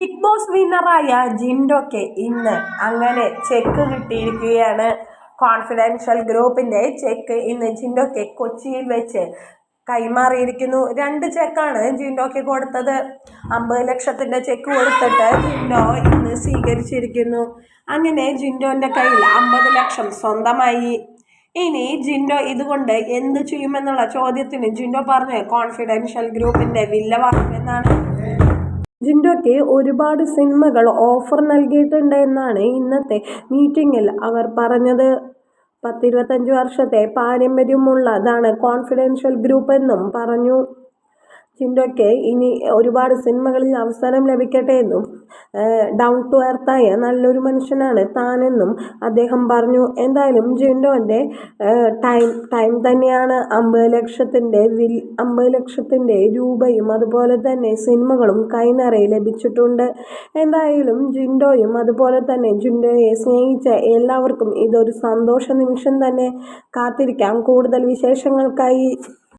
Big boss വിന്നറായ ജിൻഡോക്ക് ഇന്ന് അങ്ങനെ check കിട്ടിയിരിക്കുകയാണ്. കോൺഫിഡൻഷ്യൽ ഗ്രൂപ്പിന്റെ ചെക്ക് ഇന്ന് ജിൻഡോക്ക് കൊച്ചിയിൽ വെച്ച് കൈമാറിയിരിക്കുന്നു. രണ്ട് ചെക്കാണ് ജിൻഡോക്ക് കൊടുത്തത്. അമ്പത് ലക്ഷത്തിന്റെ ചെക്ക് കൊടുത്തിട്ട് ജിൻഡോ ഇന്ന് സ്വീകരിച്ചിരിക്കുന്നു. അങ്ങനെ ജിൻഡോന്റെ കയ്യിൽ അമ്പത് ലക്ഷം സ്വന്തമായി. ഇനി ജിൻഡോ ഇതുകൊണ്ട് എന്ത് ചെയ്യുമെന്നുള്ള ചോദ്യത്തിന് ജിൻഡോ പറഞ്ഞ് കോൺഫിഡൻഷ്യൽ ഗ്രൂപ്പിന്റെ വില്ല വാങ്ങുമെന്നാണ് ജിൻഡോയ്ക്ക് ഒരുപാട് സിനിമകൾ ഓഫർ നൽകിയിട്ടുണ്ട് എന്നാണ് ഇന്നത്തെ മീറ്റിങ്ങിൽ അവർ പറഞ്ഞത്. പത്തിരുപത്തഞ്ച് വർഷത്തെ പാരമ്പര്യമുള്ളതാണ് കോൺഫിഡൻഷ്യൽ ഗ്രൂപ്പ് എന്നും പറഞ്ഞു. ജിൻഡോയ്ക്ക് ഇനി ഒരുപാട് സിനിമകളിൽ അവസരം ലഭിക്കട്ടെ എന്നും ഡൗൺ ടു എർത്തായ നല്ലൊരു മനുഷ്യനാണ് താനെന്നും അദ്ദേഹം പറഞ്ഞു. എന്തായാലും ജിൻഡോന്റെ ടൈം ടൈം തന്നെയാണ് അമ്പത് ലക്ഷത്തിന്റെ വിൽ അമ്പത് ലക്ഷത്തിന്റെ രൂപയും അതുപോലെ തന്നെ സിനിമകളും കൈനിറയെ ലഭിച്ചിട്ടുണ്ട്. എന്തായാലും ജിൻഡോയും അതുപോലെ തന്നെ ജിൻഡോയെ സ്നേഹിച്ച എല്ലാവർക്കും ഇതൊരു സന്തോഷ നിമിഷം തന്നെ. കാത്തിരിക്കാം. കൂടുതൽ വിശേഷങ്ങൾക്കായി